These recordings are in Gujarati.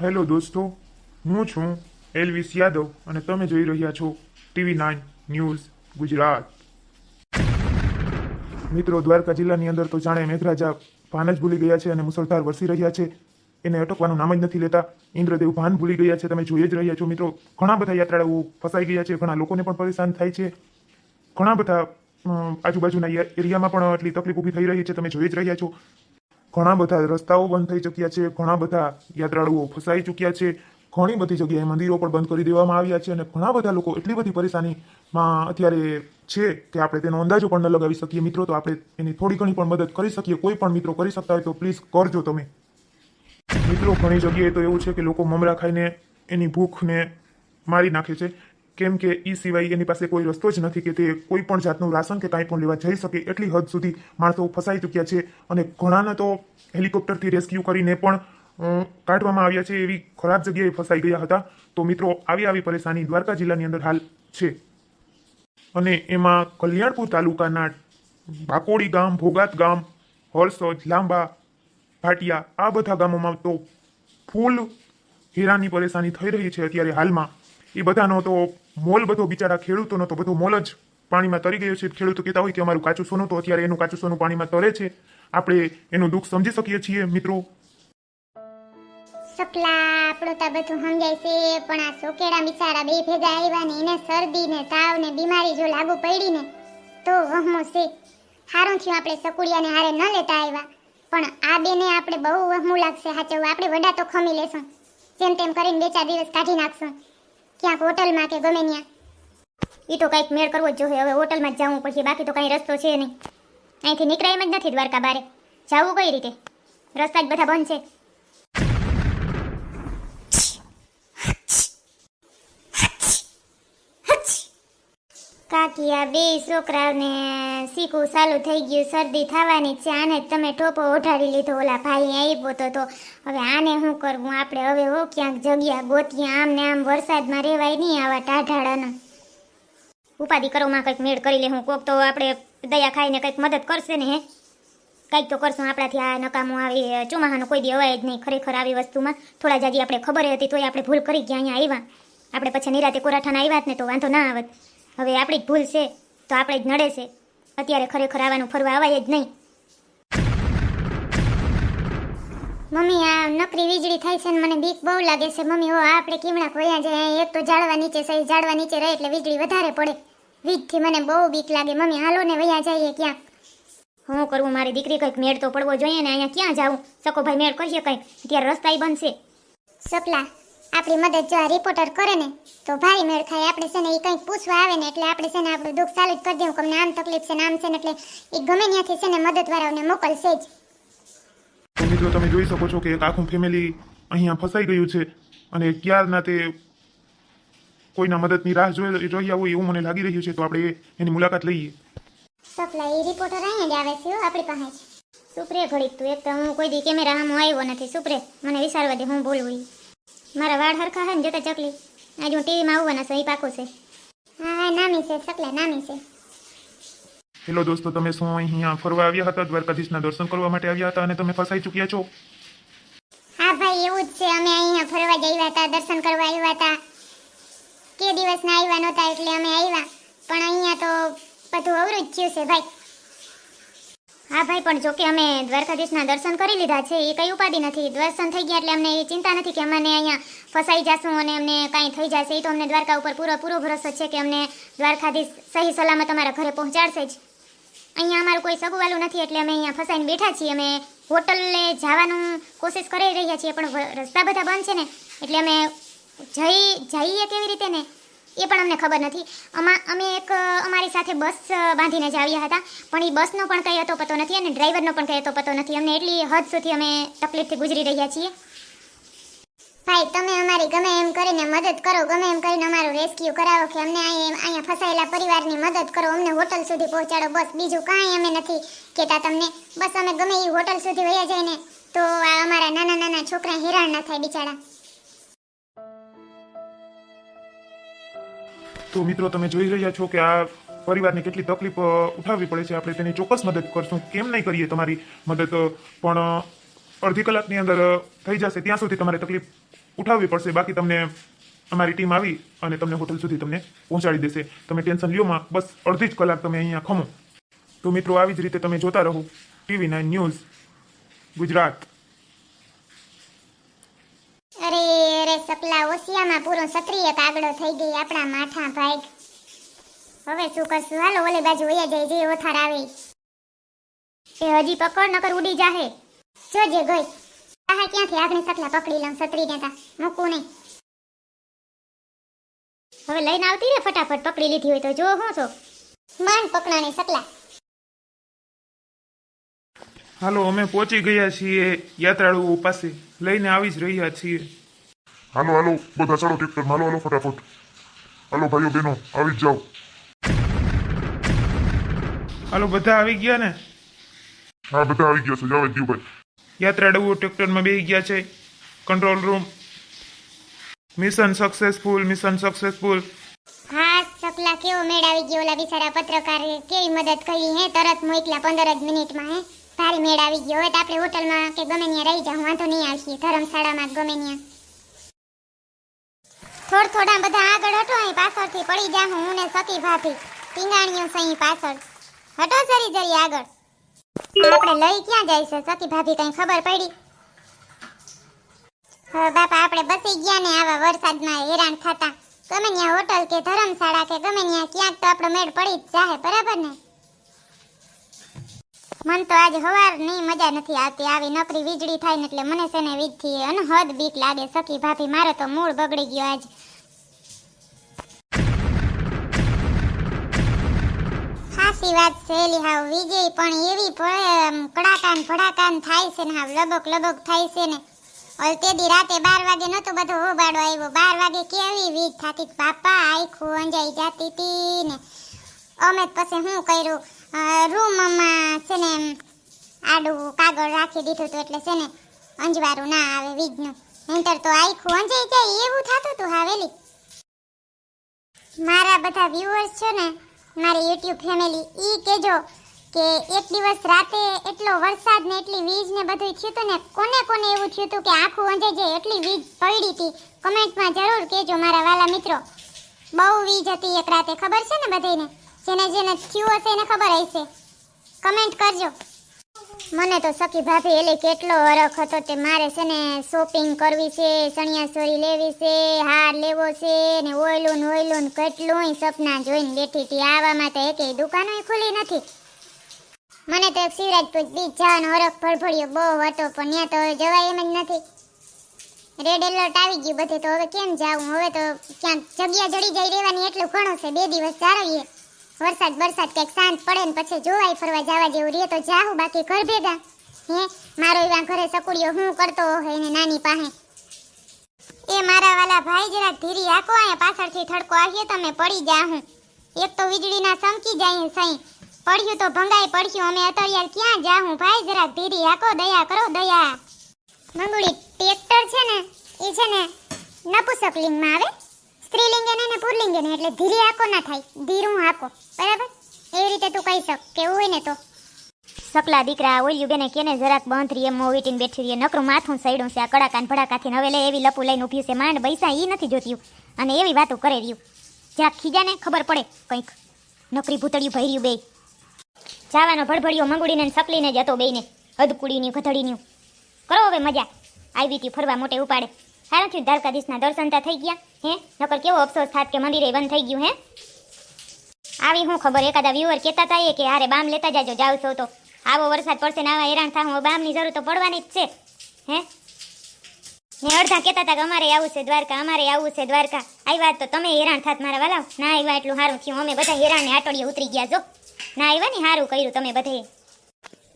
હેલો દોસ્તો. હું છું એલવીસ યાદવ અને તમે જોઈ રહ્યા છો ટીવી નાઇન ન્યૂઝ ગુજરાત. મિત્રો, દ્વારકા જિલ્લાની અંદર તો જાણે મેઘરાજા ભાન જ ભૂલી ગયા છે અને મુસળધાર વરસી રહ્યા છે. એને અટકવાનું નામ જ નથી લેતા. ઇન્દ્રદેવ ભાન ભૂલી ગયા છે. તમે જોઈ જ રહ્યા છો, મિત્રો. ઘણા બધા યાત્રાળુઓ ફસાઈ ગયા છે. ઘણા લોકોને પણ પરેશાન થાય છે. ઘણા બધા આજુબાજુના એરિયામાં પણ એટલી તકલીફ ઊભી થઈ રહી છે. તમે જોઈ જ રહ્યા છો. ઘણા બધા રસ્તાઓ બંધ થઈ ચૂક્યા છે, ઘણા બધા યાત્રાળુઓ ફસાઈ ચૂક્યા છે, ઘણી બધી જગ્યાએ મંદિરો પણ બંધ કરી દેવામાં આવ્યા છે અને ઘણા બધા લોકો એટલી બધી પરેશાનીમાં અત્યારે છે કે આપણે તેનો અંદાજો પણ ન લગાવી શકીએ. મિત્રો, તો આપણે એની થોડી ઘણી પણ મદદ કરી શકીએ. કોઈ પણ મિત્રો કરી શકતા હોય તો પ્લીઝ કરજો તમે. મિત્રો, ઘણી જગ્યાએ તો એવું છે કે લોકો મમરા ખાઈને એની ભૂખને મારી નાખે છે. કેમ કે એ સિવાય એની પાસે કોઈ રસ્તો જ નથી કે તે કોઈ પણ જાતનું રાશન કે કાંઈ પણ લેવા જઈ શકે એટલી હદ સુધી માણસો ફસાઈ ચૂક્યા છે અને ઘણાને તો હેલિકોપ્ટરથી રેસ્ક્યુ કરીને પણ કાઢવામાં આવ્યા છે એવી ખરાબ જગ્યાએ ફસાઈ ગયા હતા. તો મિત્રો, આવી આવી પરેશાની દ્વારકા જિલ્લાની અંદર હાલ છે. અને એમાં કલ્યાણપુર તાલુકાના બાકોડી ગામ, ભોગાત ગામ હોલસોજ લાંબા, ભાટિયા આ બધા ગામોમાં તો ફૂલ હીરાની પરેશાની થઈ રહી છે અત્યારે હાલમાં. એ બધાનો તો મોલ બધો બિચારા ખેડૂતોનો તો બધો મોલ જ પાણીમાં તરી ગયો છે. ખેડૂતો કહેતા હોય કે અમારું કાચું સોનું તો અત્યારે એનું કાચું સોનું પાણીમાં તરે છે. આપણે એનું દુઃખ સમજી શકીએ છીએ, મિત્રો. સપલા આપણું તો બધું સમજાય છે, પણ આ સોકેડા બિચારા બે ભેગા આવ્યા ને એને શરદી ને તાવ ને બીમારી જો લાગુ પડી ને તો વહમો છે. હારું થયું આપણે સકુડિયાને હારે ન લેતા આવ્યા. પણ આ બેને આપણે બહુ વહમું લાગશે સાચવું આપણે વડા તો ખમી લેશું. જેમ તેમ કરીને બે ચાર દિવસ કાઢી નાખશું. ક્યાંક હોટલમાં કે ગમે ત્યાં. એ તો કંઈક મેળ કરવો જ જોઈએ. હવે હોટલમાં જ જવું પછી બાકી તો કાંઈ રસ્તો છે નહીં. અહીંથી નીકળાય એમ જ નથી દ્વારકા બારે. જવું કઈ રીતે? રસ્તા જ બધા બંધ છે. કાકી આ બે છોકરાઓને શીખવું ચાલુ થઈ ગયું, શરદી થવાની છે, આને તમે ટોપો ઓઢાડી લીધો. ઓલા ભાઈ આવ્યો તો હવે આને શું કરવું? આપણે હવે હો ક્યાંક જગ્યા ગોતીએ, આમ ને આમ વરસાદમાં રહેવાય નહીં આવા ટાઢાળાના. ઉપાધિ કરોમાં કંઈક મેળ કરી લે હું કોક, તો આપણે દયા ખાઈને કંઈક મદદ કરશે ને, હે? કંઈક તો કરશું, આપણાથી આ નકામું આવી, ચોમાહાનો કોઈ દી અવાય જ નહીં. ખરેખર આવી વસ્તુમાં થોડા જાજી આપણે ખબર હતી, તોય આપણે ભૂલ કરી ગયા, અહીંયા આવ્યા. આપણે પછી નિરાતે કોરાઠાના આવ્યા જ ને, તો વાંધો ના આવત. હવે આપણી જ ભૂલ છે તો આપણે જ નડે છે. અત્યારે ખરેખર આવવાનું ફરવા અવાય જ નહીં. મમ્મી આ નકરી વીજળી થાય છે ને મને બીક બહુ લાગે છે. મમ્મી હો આ આપણે કીમણા ખોયા જાય એક તો ઝાડવા નીચે સહી ઝાડવા નીચે રહે એટલે વીજળી વધારે પડે. વીજથી મને બહુ બીક લાગે. મમ્મી હાલો ને વયા જઈએ ક્યાંક હું કરવું મારી દીકરી કંઈક મેળ તો પડવો જોઈએ ને અહીંયા ક્યાં જાવું સકો ભાઈ મેળ કરીએ કંઈક. ત્યારે રસ્તાય બનશે સપલા આપણી મદદ જો આ રિપોર્ટર કરે ને તો ભારી મેળ ખાય. આપણે છે ને એ કંઈક પૂછવા આવે ને એટલે આપણે છે ને આપણું દુઃખ ચાલુ જ કરી દેવું કે અમને આમ તકલીફ છે ને આમ છે ને એટલે એ ગમે ત્યાંથી છે ને મદદવાળાઓને મોકલશે જ. તો મિત્રો તમે જોઈ શકો છો કે એક આખું ફેમિલી અહીંયા ફસાઈ ગયું છે અને ક્યારના તે કોઈના મદદની રાહ જોઈ રહ્યા હોય એવું મને લાગી રહ્યું છે તો આપણે એની મુલાકાત લઈએ. સપલા એ રિપોર્ટર અહીંયા જ આવે છે આપણી પાસે સુપ્રે ઘડીક તું એક તો હું કોઈ દી કેમેરા આમ આવ્યો નથી. સુપ્રે મને વિચારવા દે હું બોલું. મારા વાળ હરખા હે ને જોતા ચકલી. આજે હું ટીવીમાં આવવાના છે એ પાકું છે. હા હા નામી છે ચકલા નામી છે. હેલો દોસ્તો તમે શું અહીંયા ફરવા આવ્યા હતા? દ્વારકાધીશના દર્શન કરવા માટે આવ્યા હતા અને તમે ફસાઈ ચૂક્યા છો? હા ભાઈ એવું જ છે. અમે અહીંયા ફરવા જ આવ્યા હતા દર્શન કરવા આવ્યા હતા. કે દિવસના આવ્યા નહોતા એટલે અમે આવ્યા. પણ અહીંયા તો બધું અવરું જ થયું છે ભાઈ. હા ભાઈ, પણ જોકે અમે દ્વારકાધીશના દર્શન કરી લીધા છે, એ કઈ ઉપાધિ નથી. દર્શન થઈ ગયા એટલે અમને એ ચિંતા નથી કે અમને અહીંયા ફસાઈ જશું અને અમને કાંઈ થઈ જશે. એ તો અમને દ્વારકા ઉપર પૂરો પૂરો ભરોસો છે કે અમને દ્વારકાધીશ સહી સલામત અમારા ઘરે પહોંચાડશે જ. અહીંયા અમારું કોઈ સગવાલું નથી એટલે અમે અહીંયા ફસાઈને બેઠા છીએ. અમે હોટલે જવાનું કોશિશ કરી રહ્યા છીએ, પણ રસ્તા બધા બંધ છે ને. એટલે અમે જઈ, જઈએ કેવી રીતે ને? એ પણ અમને ખબર નથી. અમા, અમે એક, અમારી સાથે બસ બાંધીને જ આવ્યા હતા. પણ એ બસનો પણ કંઈ હતો પતો નથી અને ડ્રાઈવરનો પણ કંઈ હતો પતો નથી. અમને એટલી હદ સુધી અમે તકલીફથી ગુજરી રહ્યા છીએ. ભાઈ, તમે અમારી ગમે એમ કરીને મદદ કરો, ગમે એમ કરીને અમારું રેસ્ક્યુ કરાવો કે અમને અહીંયા ફસાયેલા પરિવારની મદદ કરો, અમને હોટલ સુધી પહોંચાડો, બસ. બીજું કાંઈ અમે નથી કહેતા તમને. બસ અમે ગમે એ હોટલ સુધી વયા જઈને તો આ અમારા નાના નાના છોકરા હેરાન ના થાય બિચારા. તો મિત્રો, તમે જોઈ રહ્યા છો કે આ પરિવારને કેટલી તકલીફ ઉઠાવવી પડે છે. આપણે તેની ચોક્કસ મદદ કરશું. કેમ નહીં કરીએ તમારી મદદ પણ અડધી કલાકની અંદર થઈ જશે. ત્યાં સુધી તમારે તકલીફ ઉઠાવવી પડશે. બાકી તમને અમારી ટીમ આવી અને તમને હોટલ સુધી તમને પહોંચાડી દેશે. તમે ટેન્શન લ્યોમાં બસ અડધી જ કલાક તમે અહીંયા ખમો. તો મિત્રો, આવી જ રીતે તમે જોતા રહો. TV nine news Gujarat. અરે અરે સકલા ઓસિયામાં પૂરો સક્રિય કાગડો થઈ ગઈ આપણા માથા ભાઈ હવે શું કરશું? હાલો, ઓલી બાજુ વયા જાય, જે ઓથાર આવે. એ હજી પકડ, નકર ઉડી જાહે. જોજે ગઈ. આહા, ક્યાંથી આગની સકલા પકડી લઉં? સત્રી તા. મૂકું નહીં. હવે લઈને આવતી રે, ફટાફટ પકડી લીધી હોય તો જો હું છો. માન પકડાણી સકલા હાલો, અમે પહોંચી ગયા છીએ યાત્રાળુઓ પાસે. લઈને આવી જ રહ્યા છીએ. હાલો હાલો બધા ચાલો ટ્રેક્ટર હાલો હાલો ફટાફટ. હાલો ભાઈઓ બહેનો આવી જ જાઓ. હાલો બધા આવી ગયા ને? હા બધા આવી ગયા છે. જાવ યાત્રા યાત્રાળુઓ ટ્રેક્ટરમાં બેસી ગયા છે. Control room mission successful mission successful હા સકલા કેવો મેળ આવી ગયો ઓલા બિચારા પત્રકાર કેવી મદદ કરી હે? તરત મોકલા પંદર જ મિનિટમાં હે? ભારી મેળ આવી ગયો. હવે તો આપણે હોટલમાં કે ગમે ત્યાં રહી જાઉં વાંધો નહીં આવશે. ધર્મશાળામાં ગમે ત્યાં. થોડ થોડા બધા આગળ હટો, અહીં પાછળથી પડી જા, હું ને સતી ભાભી. ટીંગાણીઓ સહી પાછળ. હટો જરી જરી આગળ. આપણે લઈ ક્યાં જાય છે? સતી ભાભી કઈ ખબર પડી? હવે બાપા, આપણે બસી ગયા ને આવા વરસાદમાં હેરાન થતા. ગમે ત્યાં હોટલ કે ધર્મશાળા કે ગમે ત્યાં, ક્યાંક તો આપણો મેળ પડી જ જાહે, બરાબર ને? મન તો આજ હવારની મજા નથી આવતી. આવી નકરી વીજળી થાય ને એટલે મને છે ને વીજથી અનહદ બીક લાગે. સખી ભાભી, મારો તો મૂળ બગડી ગયો આજ. સાચી વાત છે હાવ. વીજળી પણ એવી કડાકાન ભડાકાન થાય છે ને હાવ. લબક લબક થાય છે ને. તે દી રાતે બાર વાગે નતો બધો હોબાડો આવ્યો. બાર વાગે કેવી વીજ થાતી? બાપા, આખું અંજાઈ જાતી તી ને. અમે પછી શું કર્યું? રૂમમાં છે ને આડું કાગળ રાખી દીધું હતું એટલે છે ને અંજવારું ના આવે વીજનું. નહીંતર તો આખું અંજાઈ જાય, એવું થતું હતું હાવેલી મારા બધા વ્યુઅર્સ છે ને, મારી યુટ્યુબ ફેમિલી ઈ કેજો કે એક દિવસ રાતે એટલો વરસાદ ને એટલી વીજ ને બધું થયું હતું ને, કોને કોને એવું થયું હતું કે આખું અંજાઈ જાય એટલી વીજ પડી હતી કમેન્ટમાં જરૂર કેજો મારા વાલા મિત્રો. બહુ વીજ હતી એક રાતે, ખબર છે ને બધાને જેને જેને થયું હશે એને ખબર હશે. કમેન્ટ કરજો. મને તો સખી ભાભી એટલે કેટલો હરખ હતો તે મારે છે ને શોપિંગ કરવી છે ચણિયાચોળી લેવી છે, હાર લેવો છે ને ઓયલું ઓયલું કેટલું સપના જોઈને બેઠી હતી. આવામાં તો એકેય દુકાનો ખુલી નથી. મને તો એક શિવરાજપુર બીચ જવાનો હરખ ફળફળ્યો બહુ હતો, પણ ત્યાં તો હવે જવાય એમ જ નથી. રેડ એલર્ટ આવી ગયું બધે, તો હવે કેમ જાવું? હવે તો ક્યાંક જગ્યા જડી જઈ રહેવાની એટલું ઘણું છે. બે દિવસ જાળવીએ વરસાદ બરસાદ ક્યાંક શાંત પડે ને પછી જોવાય ફરવા જવા જેવું રહે તો જાહું બાકી ઘર ભેગા. હે, મારો એવા ઘરે સકુડિયો હું કરતો હોય ને નાની પાસે. એ મારા વાલા ભાઈ જરા ધીરી આકો અહીંયા પાછળથી ઠડકો આવ્યો, તમે પડી જાહું એક તો વીજળીના ચમકી જાય સહી પડ્યું તો ભંગાઈ પડ્યું, અમે અત્યારે ક્યાં જાહું ભાઈ જરા ધીરી આકો દયા કરો, દયા. મંગુડી, ટ્રેક્ટર છે ને, એ છે ને નપુસકલિંગમાં આવે? સ્ત્રીલિંગે ને પુરલિંગે ને એટલે ધીરી આકો ના થાય, ધીરું આકો બરાબર? એવી રીતે તું કહી શક કેવું હોય ને તો. સકલા દીકરા ઓલ્યું બેને કેને જરાક બંધ રહીએ મોવીટીને બેઠી રહીએ નકરું માથું સૈડું છે, આ કડાકાન ભડાકાથી હવે લે, એવી લપુ લઈને ઊભી છે, માંડ બૈસા એ નથી જોતી અને એવી વાતો કરે રહ્યું. જ્યાં ખીજાને, ખબર પડે કંઈક. નકરી ભૂતળિયું ભર્યું બે જાવાનો ભડભડિયો મંગુડીને ને સકલીને જ હતો બેયને હદકુડીની ગધડીની. કરો હવે મજા. આવી હતી ફરવા મોટે ઉપાડે. સારું થયું દ્વારકાધીશના દર્શન થઈ ગયા, હે? નકર કેવો અફસોસ થાત કે મંદિરે બંધ થઈ ગયું, હે? આવી હું ખબર એકાદા વ્યુઅર કહેતા હતા કે હારે બામ લેતા જાજો, જાવ છો તો. આવો વરસાદ પડશે ને આવા હેરાન થાવ બામની જરૂર તો પડવાની જ છે. હે? ને અડધા કહેતા હતા કે અમારે આવું છે દ્વારકા, અમારે આવું છે દ્વારકા. આવ્યા તો તમે હેરાન થાત મારા વાલા. ના આવ્યા એટલું સારું થયું. અમે બધા હેરાન ને આટોડીએ ઉતરી ગયા, જો. ના આવ્યા ને સારું કર્યું તમે બધે.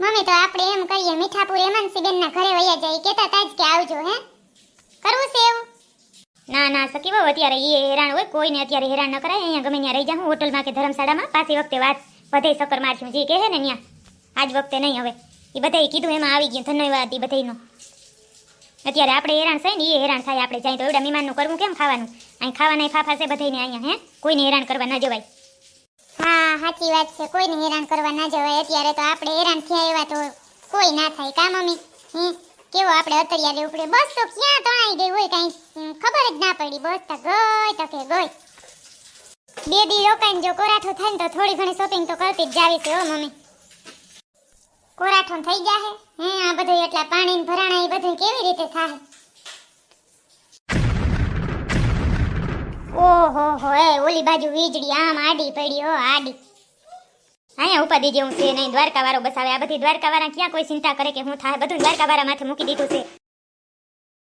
મમ્મી, તો આપણે એમ કહીએ, મીઠાપુર હેમંતસિંહ ના ઘરે વયા જઈએ કેતા તાજ કે આવજો, હે? કરવું છે ના ના સકી અત્યારે એ હેરાન હોય, કોઈને અત્યારે હેરાન ન કરાય. અહીંયા ગમે ત્યાં રહી જાઉં હોટલમાં કે ધર્મશાળામાં, પાછી વખતે વાત બધે સકર મારશું. જે કહે ને ત્યાં આજ વખતે નહીં હવે. એ બધાએ કીધું, એમાં આવી ગયું, ધન્યવાદ એ બધાનો અત્યારે આપણે હેરાન થાય ને એ હેરાન થાય. આપણે જાય તો એવડા મહેમાનનું કરવું કેમ ખાવાનું? અહીં ખાવાના ફાફા છે બધાને અહીંયા, હે? કોઈને હેરાન કરવા ના જવાય. હા, સાચી વાત છે. કોઈને હેરાન કરવા ના જવાય. અત્યારે તો આપણે હેરાન થયા એવા તો કોઈ ના થાય, કા મમ્મી? હે? કેવો આપણે અતરિયા દેવું પડે બસ તો ક્યાં તણાઈ ગઈ હોય કાંઈ ખબર જ ના પડી. બસ તો ગઈ તો ગઈ. બે દી રોકાઈને જો કોરાઠો થાય ને તો થોડી ઘણી શોપિંગ તો કરતી જ જાવી છે, હો, મમ્મી. કોરાઠો થઈ ગયા હે? હે, આ બધું એટલા પાણી ભરાણા એ બધું કેવી રીતે થાય ઓહો હો એ ઓલી બાજુ વીજળી આમ આડી પડી, હો, આડી. અહીંયા ઉપાધિ જેવું છે, નહીં દ્વારકા વાળો બસાવે આ બધી દ્વારકા વાળા ક્યાં કોઈ ચિંતા કરે કે હું થાય? બધું દ્વારકા વાળા માથે મૂકી દીધું છે.